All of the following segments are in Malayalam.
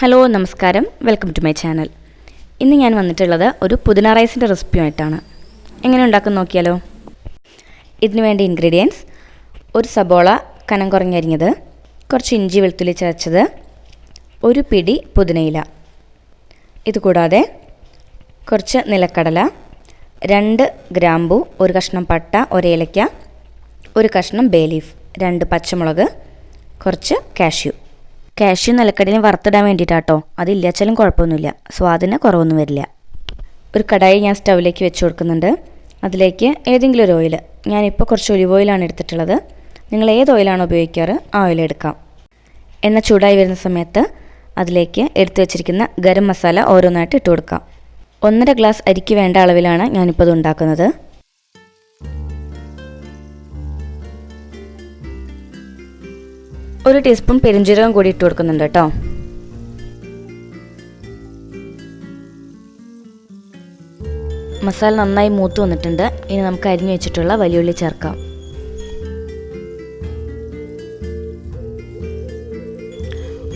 ഹലോ നമസ്കാരം. Welcome to my channel. ഇന്ന് ഞാൻ വന്നിട്ടുള്ളത് ഒരു പുതിന റൈസിന്റെ റെസിപ്പിയുമായിട്ടാണ്. എങ്ങനെ ഉണ്ടാക്കാൻ നോക്കിയാലോ? ഇതിന് വേണ്ട ഇൻഗ്രീഡിയൻസ് ഒരു സബോള കനം കുറഞ്ഞരിഞ്ഞത് കുറച്ച് ഇഞ്ചി വെളുത്തുള്ളി ചതച്ചത് ഒരു പിടി പുതിനയില. ഇതുകൂടാതെ കുറച്ച് നിലക്കടല രണ്ട് ഗ്രാമ്പു ഒരു കഷ്ണം പട്ട ഒരേലയ്ക്ക ഒരു കഷ്ണം ബേ ലീഫ് രണ്ട് പച്ചമുളക് കുറച്ച് കാഷ്യൂ. കാഷ്യൂ നിലക്കടലിന് വറുത്തിടാൻ വേണ്ടിയിട്ടാട്ടോ. അതില്ലാച്ചാലും കുഴപ്പമൊന്നുമില്ല. സ്വാദിന് കുറവൊന്നും വരില്ല. ഒരു കടായി ഞാൻ സ്റ്റൗവിലേക്ക് വെച്ച് കൊടുക്കുന്നുണ്ട്. അതിലേക്ക് ഏതെങ്കിലും ഒരു ഓയിൽ ഞാനിപ്പോൾ കുറച്ച് ഒലിവ് ഓയിലാണ് എടുത്തിട്ടുള്ളത്. നിങ്ങൾ ഏത് ഓയിലാണ് ഉപയോഗിക്കാറ് ആ ഓയിൽ എടുക്കാം. എണ്ണ ചൂടായി വരുന്ന സമയത്ത് അതിലേക്ക് എടുത്തു വെച്ചിരിക്കുന്ന ഗരം മസാല ഓരോന്നായിട്ട് ഇട്ട് കൊടുക്കാം. ഒന്നര ഗ്ലാസ് അരിക്ക് വേണ്ട അളവിലാണ് ഞാനിപ്പോൾ ഇത് ഉണ്ടാക്കുന്നത്. ഒരു ടീസ്പൂൺ പെരിഞ്ജീരകം കൂടി ഇട്ട് കൊടുക്കുന്നുണ്ട് കേട്ടോ. മസാല നന്നായി മൂത്ത് വന്നിട്ടുണ്ട്. ഇനി നമുക്ക് അരിഞ്ഞു വെച്ചിട്ടുള്ള വലിയുള്ളി ചേർക്കാം.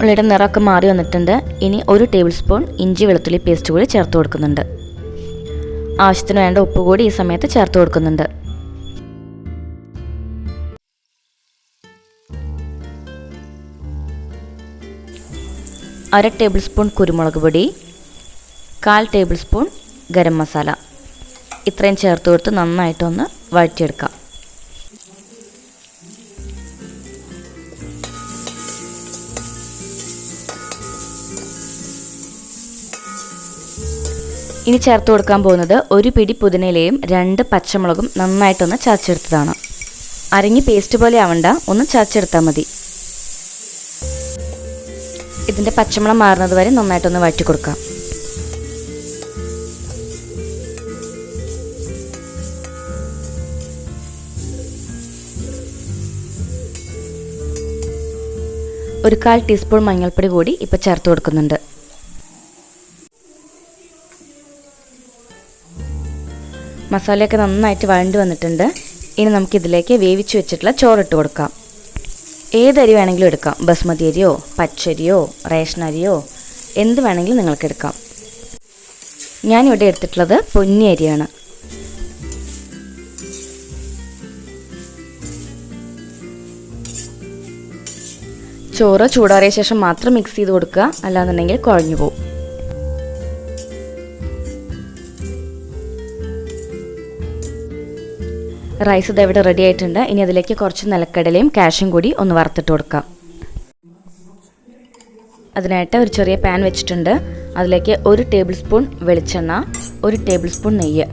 ഉള്ളിയുടെ നിറമൊക്കെ മാറി വന്നിട്ടുണ്ട്. ഇനി ഒരു ടേബിൾ സ്പൂൺ ഇഞ്ചി വെളുത്തുള്ളി പേസ്റ്റ് കൂടി ചേർത്ത് കൊടുക്കുന്നുണ്ട്. ആവശ്യത്തിന് വേണ്ട ഉപ്പ് കൂടി ഈ സമയത്ത് ചേർത്ത് കൊടുക്കുന്നുണ്ട്. അര ടേബിൾ സ്പൂൺ കുരുമുളക് പൊടി കാൽ ടേബിൾ സ്പൂൺ ഗരം മസാല. ഇത്രയും ചേർത്ത് കൊടുത്ത് നന്നായിട്ടൊന്ന് വഴറ്റിയെടുക്കാം. ഇനി ചേർത്ത് കൊടുക്കാൻ പോകുന്നത് ഒരു പിടി പുതിനയിലയും രണ്ട് പച്ചമുളകും നന്നായിട്ടൊന്ന് ചതച്ചെടുത്തതാണ്. അരങ്ങി പേസ്റ്റ് പോലെ ആവണ്ട ഒന്ന് ചതച്ചെടുത്താൽ മതി. ഇതിന്റെ പച്ചമുളക് മാറുന്നത് വരെ നന്നായിട്ടൊന്ന് വഴറ്റി കൊടുക്കാം. ഒരു കാൽ ടീസ്പൂൺ മഞ്ഞൾപ്പൊടി കൂടി ഇപ്പോൾ ചേർത്ത് കൊടുക്കുന്നുണ്ട്. മസാലയൊക്കെ നന്നായിട്ട് വഴണ്ടി വന്നിട്ടുണ്ട്. ഇനി നമുക്കിതിലേക്ക് വേവിച്ച് വെച്ചിട്ടുള്ള ചോറിട്ട് കൊടുക്കാം. ഏതരി വേണമെങ്കിലും എടുക്കാം. ബസ്മതി അരിയോ പച്ചരിയോ റേഷൻ അരിയോ എന്ത് വേണമെങ്കിലും നിങ്ങൾക്ക് എടുക്കാം. ഞാനിവിടെ എടുത്തിട്ടുള്ളത് പൊന്നി അരിയാണ് ചോറ് ചൂടാറിയ ശേഷം മാത്രം മിക്സ് ചെയ്ത് കൊടുക്കുക. അല്ലാന്നുണ്ടെങ്കിൽ കുഴഞ്ഞു പോകും റൈസ് ഇത് ഇവിടെ റെഡി ആയിട്ടുണ്ട്. ഇനി അതിലേക്ക് കുറച്ച് നിലക്കടലയും കാഷും കൂടി ഒന്ന് വറുത്തിട്ട് കൊടുക്കാം. അതിനായിട്ട് ഒരു ചെറിയ പാൻ വെച്ചിട്ടുണ്ട്. അതിലേക്ക് ഒരു ടേബിൾ സ്പൂൺ വെളിച്ചെണ്ണ ഒരു ടേബിൾ സ്പൂൺ നെയ്യ്.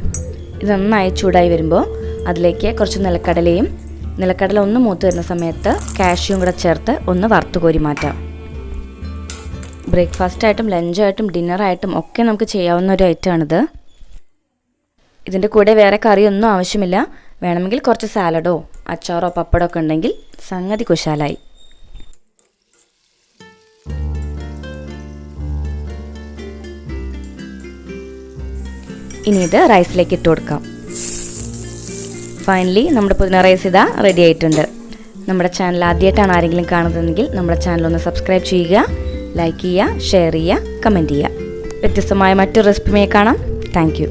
ഇത് നന്നായി ചൂടായി വരുമ്പോൾ അതിലേക്ക് കുറച്ച് നിലക്കടലയും നിലക്കടല ഒന്ന് മൂത്ത് വരുന്ന സമയത്ത് കാഷ്യും കൂടെ ചേർത്ത് ഒന്ന് വറുത്ത് കോരി മാറ്റാം. ബ്രേക്ക്ഫാസ്റ്റായിട്ടും ലഞ്ചായിട്ടും ഡിന്നറായിട്ടും ഒക്കെ നമുക്ക് ചെയ്യാവുന്ന ഒരു ഐറ്റമാണിത് ഇതിന്റെ കൂടെ വേറെ കറിയൊന്നും ആവശ്യമില്ല. വേണമെങ്കിൽ കുറച്ച് സാലഡോ അച്ചാറോ പപ്പടോ ഒക്കെ ഉണ്ടെങ്കിൽ സംഗതി കുശാലായി. ഇനി ഇത് റൈസിലേക്ക് ഇട്ട് കൊടുക്കാം. ഫൈനലി നമ്മുടെ പുതിന റൈസ് ഇതാ റെഡി ആയിട്ടുണ്ട്. നമ്മുടെ ചാനൽ ആദ്യമായിട്ടാണ് ആരെങ്കിലും കാണുന്നതെങ്കിൽ നമ്മുടെ ചാനൽ ഒന്ന് സബ്സ്ക്രൈബ് ചെയ്യുക ലൈക്ക് ചെയ്യുക ഷെയർ ചെയ്യുക കമന്റ് ചെയ്യുക. വ്യത്യസ്തമായ മറ്റൊരു റെസിപ്പിയുമായി കാണാം. താങ്ക്